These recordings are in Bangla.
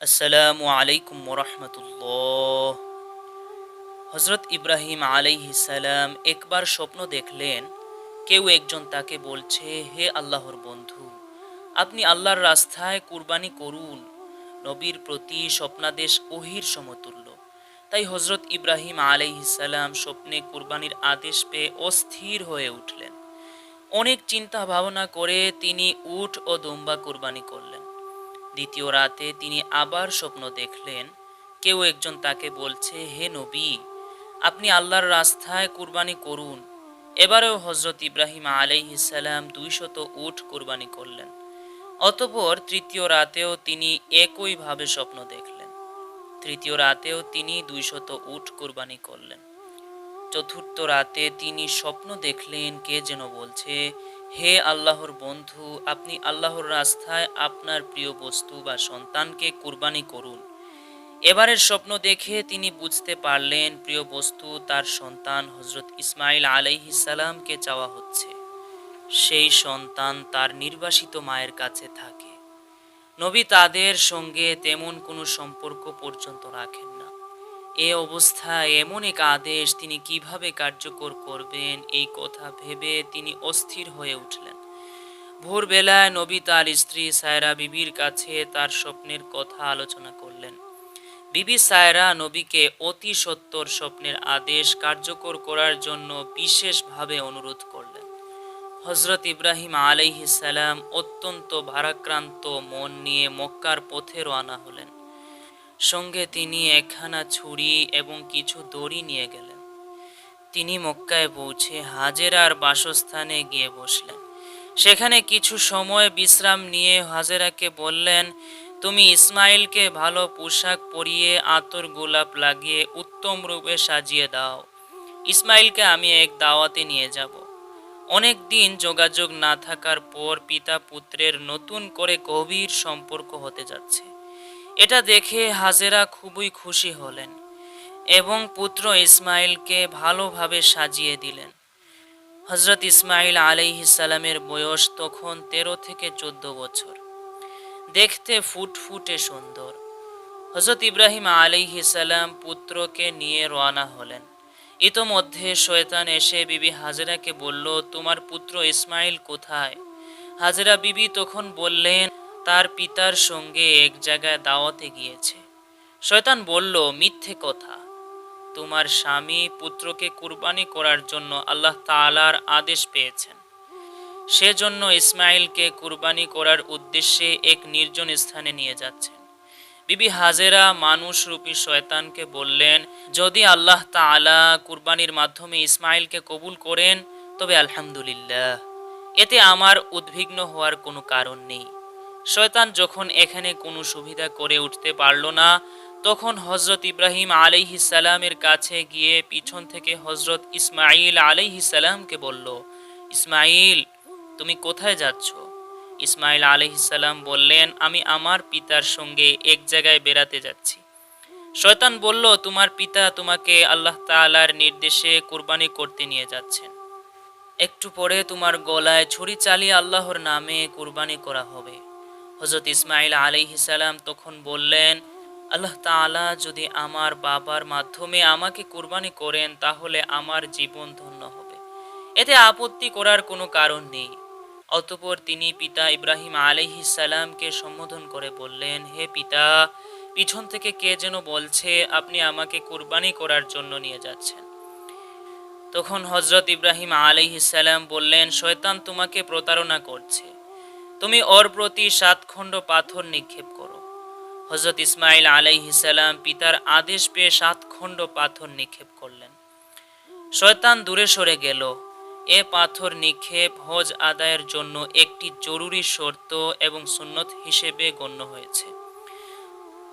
আসসালামু আলাইকুম রহমতুল্লাহ হজরত ইব্রাহিম সালাম একবার স্বপ্ন দেখলেন, কেউ একজন তাকে বলছে, হে আল্লাহর বন্ধু, আপনি আল্লাহর রাস্তায় কুরবানি করুন। নবীর প্রতি স্বপ্নাদেশ ওহির সমতুল্য। তাই হজরত ইব্রাহিম আলাইহি সালাম স্বপ্নে কুরবানির আদেশ পেয়ে অস্থির হয়ে উঠলেন। অনেক চিন্তা ভাবনা করে তিনি উট ও দুম্বা কুরবানি করলেন। দ্বিতীয় রাতে তিনি আবার স্বপ্ন দেখলেন। কেউ একজন তাকে বলছে, হে নবী, আপনি আল্লাহর রাস্তায় কুরবানি করুন। এবারেও হজরত ইব্রাহিম আলাইহিসাল্লাম দুইশত উট কুরবানি করলেন। অতপর তৃতীয় রাতেও তিনি একইভাবে স্বপ্ন দেখলেন। তৃতীয় রাতেও তিনি দুইশত উট কুরবানি করলেন। চতুর্থ রাতে তিনি স্বপ্ন দেখলেন, কে যেন বলছে হে আল্লাহর বন্ধু, আপনি আল্লাহর রাস্তায় আপনার প্রিয় বস্তু বা সন্তানকে কুরবানি করুন। এবারের স্বপ্ন দেখে তিনি বুঝতে পারলেন, প্রিয় বস্তু, তার সন্তান হজরত ইসমাইল আলাইহিসালামকে চাওয়া হচ্ছে। সেই সন্তান তার নির্বাসিত মায়ের কাছে থাকে। নবী তাদের সঙ্গে তেমন কোনো সম্পর্ক পর্যন্ত রাখেন এ অবস্থায় এমন এক আদেশ তিনি কীভাবে কার্যকর করবেন এই কথা ভেবে তিনি অস্থির হয়ে উঠলেন। ভোরবেলায় নবী তার স্ত্রী সায়রা বিবির কাছে তার স্বপ্নের কথা আলোচনা করলেন। বিবি সায়রা নবীকে অতি সত্তর স্বপ্নের আদেশ কার্যকর করার জন্য বিশেষভাবে অনুরোধ করলেন। হজরত ইব্রাহিম আলাইহিসাল্লাম অত্যন্ত ভারাক্রান্ত মন নিয়ে মক্কার পথে রওনা হলেন। সঙ্গে তিনি একখানা ছুরি এবং কিছু দড়ি নিয়ে গেলেন। তিনি মক্কায় পৌঁছে হাজেরার বাসস্থানে গিয়ে বসলেন। সেখানে কিছু সময় বিশ্রাম নিয়ে হাজেরাকে বললেন, তুমি ইসমাইলকে ভালো পোশাক পরিয়ে আতর গোলাপ লাগিয়ে উত্তম রূপে সাজিয়ে দাও। ইসমাইলকে আমি এক দাওয়াতে নিয়ে যাব। অনেক দিন যোগাযোগ না থাকার পর পিতা পুত্রের নতুন করে গভীর সম্পর্ক হতে যাচ্ছে। এটা দেখে হাজেরা খুবই খুশি হলেন এবং পুত্র ইসমাইলকে ভালোভাবে সাজিয়ে দিলেন। হজরত ইসমাইল আলাইহিসালামের বয়স তখন তেরো থেকে চোদ্দ বছর। দেখতে ফুটফুটে সুন্দর। হজরত ইব্রাহিম আলাইহিসাল্লাম পুত্রকে নিয়ে রওনা হলেন। ইতোমধ্যে শয়তান এসে বিবি হাজেরাকে বলল, তোমার পুত্র ইসমাইল কোথায়? হাজেরা বিবি তখন বললেন তার পিতার সঙ্গে এক জায়গায় দাওয়াতে গিয়েছে। শয়তান বলল, মিথ্যে কথা। তোমার স্বামী পুত্রকে কুরবানি করার জন্য আল্লাহ তাআলার আদেশ পেয়েছেন। সেজন্য ইসমাইলকে কুরবানি করার উদ্দেশ্যে এক নির্জন স্থানে নিয়ে যাচ্ছেন। বিবি হাজেরা মানুষরূপী শয়তানকে বললেন, যদি আল্লাহ তাআলা কুরবানির মাধ্যমে ইসমাইলকে কবুল করেন, তবে আলহামদুলিল্লাহ। এতে আমার উদ্বিগ্ন হওয়ার কোনো কারণ নেই। শয়তান যখন এখানে কোনো সুবিধা করে উঠতে পারল না, তখন হজরত ইব্রাহিম সালামের কাছে গিয়ে পিছন থেকে হজরত ইসমাইল সালামকে বলল ইসমাইল তুমি কোথায় যাচ্ছ? ইসমাইল আলহিসাল্লাম বললেন, আমি আমার পিতার সঙ্গে এক জায়গায় বেড়াতে যাচ্ছি। শয়তান বলল, তোমার পিতা তোমাকে আল্লাহ তাআলার নির্দেশে কুরবানি করতে নিয়ে যাচ্ছেন। একটু পরে তোমার গলায় ছুরি চালিয়ে আল্লাহর নামে কুরবানি করা হবে। হজরত ইসমাইল আলাইহিসাল্লাম তখন বললেন, আল্লাহ তাআলা যদি আমার বাবার মাধ্যমে আমাকে কুরবানি করেন, তাহলে আমার জীবন ধন্য হবে। এতে আপত্তি করার কোনো কারণ নেই। অতপর তিনি পিতা ইব্রাহিম আলাইহিসালামকে সম্বোধন করে বললেন, হে পিতা, পিছন থেকে কে যেন বলছে, আপনি আমাকে কুরবানি করার জন্য নিয়ে যাচ্ছেন? তখন হজরত ইব্রাহিম আলাইহিসাল্লাম বললেন, শয়তান তোমাকে প্রতারণা করছে। তুমি ওর প্রতি সাত খণ্ড পাথর নিক্ষেপ করো। হজরত ইসমাইল আলাইহিসাল্লাম পিতার আদেশ পেয়ে সাত খণ্ড পাথর নিক্ষেপ করলেন। শয়তান দূরে সরে গেল। এ পাথর নিক্ষেপ হজ আদায়ের জন্য একটি জরুরি শর্ত এবং সুন্নত হিসেবে গণ্য হয়েছে।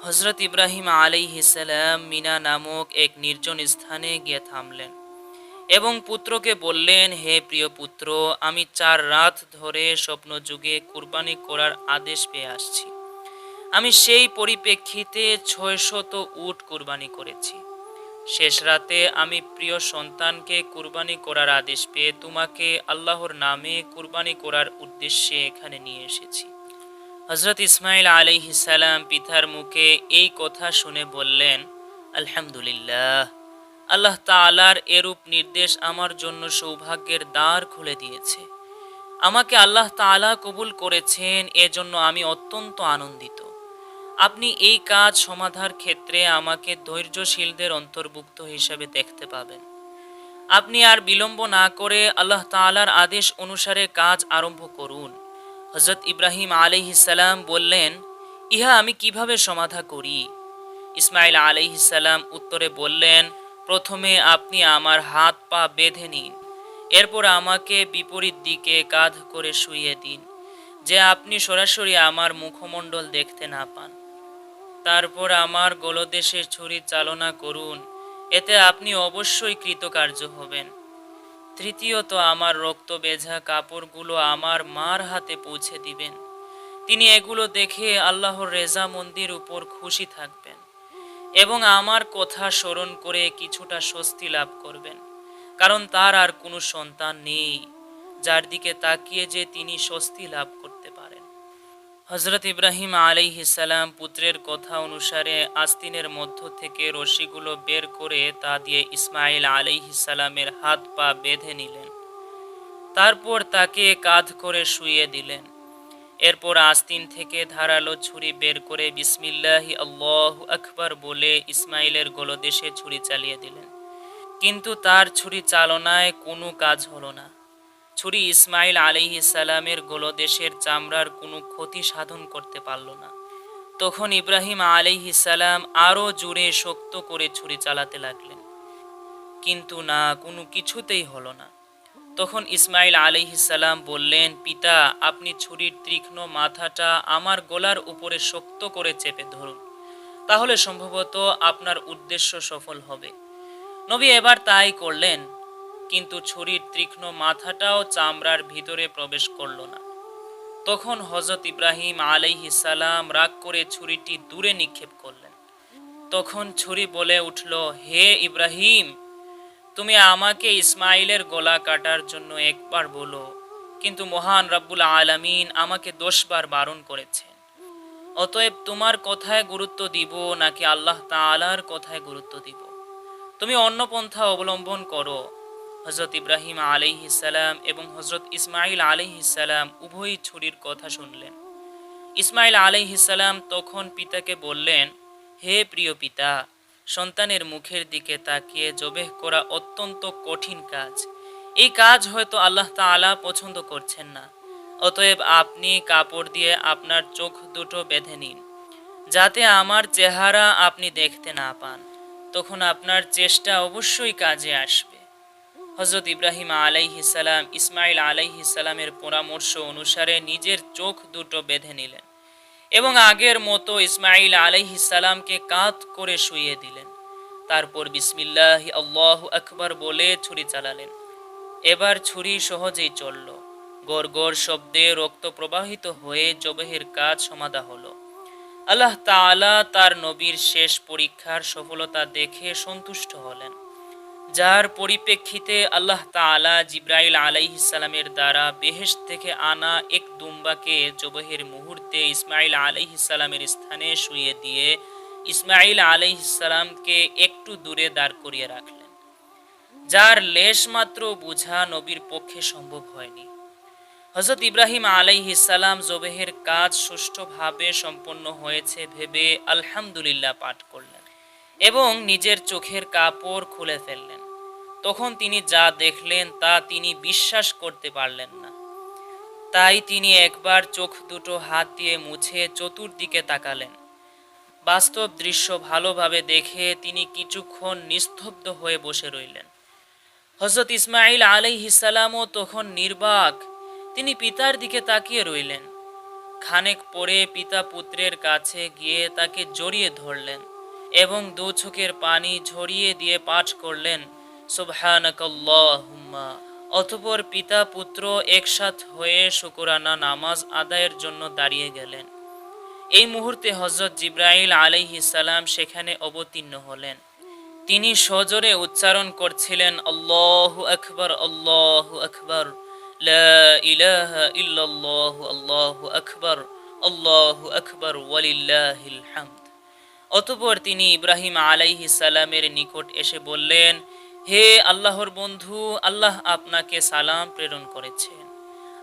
হজরত ইব্রাহিম আলাইহিসাল্লাম মিনা নামক এক নির্জন স্থানে গিয়ে থামলেন। এবং পুত্রকে বললেন, হে প্রিয় পুত্র, আমি চার রাত ধরে স্বপ্নযুগে কুরবানি করার আদেশ পেয়ে আসছি। আমি সেই পরিপ্রেক্ষিতে ছয়শত উট কুরবানি করেছি। শেষ রাতে আমি প্রিয় সন্তানকে কুরবানি করার আদেশ পেয়ে তোমাকে আল্লাহর নামে কুরবানি করার উদ্দেশ্যে এখানে নিয়ে এসেছি। হজরত ইসমাইল আলাইহিসাল্লাম পিতার মুখে এই কথা শুনে বললেন, আলহামদুলিল্লাহ। আল্লাহ তাআলার এরূপ নির্দেশ আমার জন্য সৌভাগ্যের দ্বার খুলে দিয়েছে। আমাকে আল্লাহ তাআলা কবুল করেছেন, এজন্য আমি অত্যন্ত আনন্দিত। আপনি এই কাজ সমাধার ক্ষেত্রে আমাকে ধৈর্যশীলদের অন্তর্ভুক্ত হিসেবে দেখতে পাবেন। আপনি আর বিলম্ব না করে আল্লাহ তাআলার আদেশ অনুসারে কাজ আরম্ভ করুন। হজরত ইব্রাহিম আলাইহিসাল্লাম বললেন, ইহা আমি কীভাবে সমাধা করি? ইসমাইল আলাইহিসাল্লাম উত্তরে বললেন প্রথমে আপনি আমার হাত পা বেঁধে নিন, এরপর আমাকে বিপরীত দিকে কাঁধ করে শুইয়ে দিন, যে আপনি সরাসরি আমার মুখমণ্ডল দেখতে না পান। তারপর আমার গলদেশের ছুরি চালনা করুন, এতে আপনি অবশ্যই কৃতকার্য হবেন। তৃতীয়ত, আমার রক্ত বেঝা কাপড়গুলো আমার মার হাতে পৌঁছে দিবেন। তিনি এগুলো দেখে আল্লাহর রেজা মন্দির উপর খুশি থাকবেন। এবং আমার কথা স্মরণ করে কিছুটা স্বস্তি লাভ করবেন। কারণ তার আর কোনো সন্তান নেই, যার দিকে তাকিয়ে যে তিনি স্বস্তি লাভ করতে পারেন। হজরত ইব্রাহিম আলাইহিসাল্লাম পুত্রের কথা অনুসারে আস্তিনের মধ্য থেকে রশিগুলো বের করে তা দিয়ে ইসমাইল আলাইহিসাল্লামের হাত পা বেঁধে নিলেন। তারপর তাকে কাঁধ করে শুয়ে দিলেন। এরপর আস্তিন থেকে ধারালো ছুরি বের করে বিসমিল্লাহি আল্লাহ আকবর বলে ইসমাইলের গোলদেশে ছুরি চালিয়ে দিলেন। কিন্তু তার ছুরি চালনায় কোনো কাজ হলো না। ছুরি ইসমাইল আলিহি সালামের গোলদেশের চামড়ার কোনো ক্ষতি সাধন করতে পারল না। তখন ইব্রাহিম আলিহি সালাম আরও জোরে শক্ত করে ছুরি চালাতে লাগলেন। কিন্তু না, কোনো কিছুতেই হলো না। তখন ইসমাইল আলিহি সালাম বললেন, পিতা, আপনি ছুরির তীক্ষ্ণ মাথাটা আমার গলার উপরে শক্ত করে চেপে ধরুন। তাহলে সম্ভবত আপনার উদ্দেশ্য সফল হবে। নবী এবার তাই করলেন, কিন্তু ছুরির তীক্ষ্ণ মাথাটাও চামড়ার ভিতরে প্রবেশ করল না। তখন হজরত ইব্রাহিম আলাইহিসাল্লাম রাগ করে ছুরিটি দূরে নিক্ষেপ করলেন। তখন ছুরি বলে উঠল, হে ইব্রাহিম তুমি আমাকে ইসমাইলের গলা কাটার জন্য একবার বলো, কিন্তু মহান রব্বুল আলামিন আমাকে দশবার বারণ করেছেন। অতএব তোমার কথায় গুরুত্ব দিব নাকি আল্লাহ তাআলার কথায় গুরুত্ব দিব? তুমি অন্য পন্থা অবলম্বন করো। হজরত ইব্রাহিম আলাইহিসাল্লাম এবং হজরত ইসমাইল আলাইহিসাল্লাম উভয়ই ছুরির কথা শুনলেন। ইসমাইল আলাইহিসাল্লাম তখন পিতাকে বললেন, হে প্রিয় পিতা সন্তানের মুখের দিকে তাকিয়ে জবেহ করা অত্যন্ত কঠিন কাজ। এই কাজ হয়তো আল্লাহ তাআলা পছন্দ করছেন না। অতএব আপনি কাপড় দিয়ে আপনার চোখ দুটো বেঁধে নিন, যাতে আমার চেহারা আপনি দেখতে না পান। তখন আপনার চেষ্টা অবশ্যই কাজে আসবে। হজরত ইব্রাহিম আলাইহিসাল্লাম ইসমাইল আলাইহিসাল্লামের পরামর্শ অনুসারে নিজের চোখ দুটো বেঁধে নিলেন। এবং আগের মতো ইসমাইল আলাইহিসাল্লামকে কাত করে শুইয়ে দিলেন। তারপর বিসমিল্লাহ আল্লাহ আকবার বলে ছুরি চালালেন। এবার ছুরি সহজেই চলল। গড় গড় শব্দে রক্ত প্রবাহিত হয়ে জবেহের কাজ সমাধা হলো। আল্লাহ তাআলা তার নবীর শেষ পরীক্ষার সফলতা দেখে সন্তুষ্ট হলেন। যার পরিপ্রেক্ষিতে আল্লাহ তাআলা জিব্রাইল আলাইহিসালামের দ্বারা বেহেশ থেকে আনা এক দুম্বাকে জবহের মুহূর্তে ইসমাইল আলাইহিসালামের স্থানে শুয়ে দিয়ে ইসমাইল আলাইহিসালামকে একটু দূরে দাঁড় করিয়ে রাখলেন। যার লেশ মাত্র বুঝা নবীর পক্ষে সম্ভব হয়নি। হজরত ইব্রাহিম আলাইহিসাল্লাম জবেহের কাজ সুষ্ঠুভাবে সম্পন্ন হয়েছে ভেবে আলহামদুলিল্লাহ পাঠ করলেন এবং নিজের চোখের কাপড় খুলে ফেললেন। তখন তিনি যা দেখলেন তা তিনি বিশ্বাস করতে পারলেন না। তাই তিনি একবার চোখ দুটো হাত দিয়ে মুছে চতুর্দিকে তাকালেন। বাস্তব দৃশ্য ভালোভাবে দেখে তিনি কিছুক্ষণ নিস্তব্ধ হয়ে বসে রইলেন। হজরত ইসমাইল আলাইহিসাল্লামও তখন নির্বাক। তিনি পিতার দিকে তাকিয়ে রইলেন। খানেক পরে পিতা পুত্রের কাছে গিয়ে তাকে জড়িয়ে ধরলেন এবং দু চোখের পানি ঝরিয়ে দিয়ে পাঠ করলেন অতপর পিতা পুত্র একসাথ হয়ে শুকুরানা নামাজ আদায়ের জন্য দাঁড়িয়ে গেলেন। এই মুহূর্তে হজরত জিব্রাইল আলাইহিসাল্লাম সেখানে অবতীর্ণ হলেন। তিনি সজোরে উচ্চারণ করছিলেন, আল্লাহু আকবর আল্লাহু আকবর আল্লাহু আকবর, আল্লাহ আকবর, ওয়ালিল্লাহিল অতপর তিনি ইব্রাহিম আলাইহি সালামের নিকট এসে বললেন হে আল্লাহর বন্ধু, আল্লাহ আপনাকে সালাম প্রেরণ করেছেন।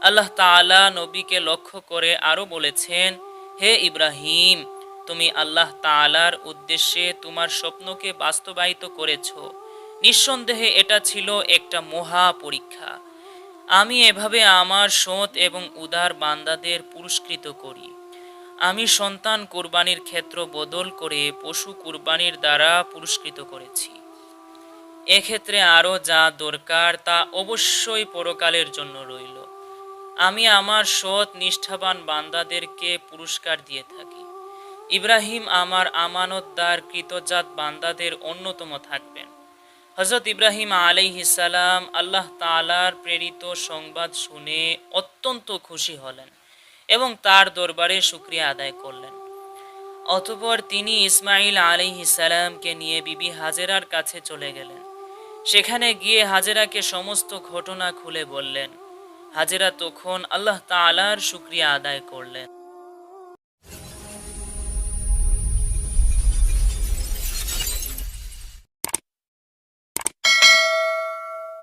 আল্লাহ তাআলা নবীকে লক্ষ্য করে আরও বলেছেন, হে ইব্রাহিম, তুমি আল্লাহ তাআলার উদ্দেশ্যে তোমার স্বপ্নকে বাস্তবায়িত করেছ। নিঃসন্দেহে এটা ছিল একটা মহা পরীক্ষা। আমি এভাবে আমার সৎ এবং উদার বান্দাদের পুরস্কৃত করি। আমি সন্তান কুরবানির ক্ষেত্র বদল করে পশু কুরবানির দ্বারা পুরস্কৃত করেছি। এক্ষেত্রে আরও যা দরকার তা অবশ্যই পরকালের জন্য রইল। আমি আমার সৎ, নিষ্ঠাবান বান্দাদেরকে পুরস্কার দিয়ে থাকি। ইব্রাহিম আমার আমানতদার, কৃতজাত বান্দাদের অন্যতম থাকবেন। হজরত ইব্রাহিম আলাইহিসালাম আল্লাহ তালার প্রেরিত সংবাদ শুনে অত্যন্ত খুশি হলেন এবং তার দরবারে শুক্রিয়া আদায় করলেন। অতপর তিনি ইসমাইল আলাইহিসালামকে নিয়ে বিবি হাজেরার কাছে চলে গেলেন। সেখানে গিয়ে হাজেরাকে সমস্ত ঘটনা খুলে বললেন। হাজেরা তখন আল্লাহ তালার শুক্রিয়া আদায় করলেন।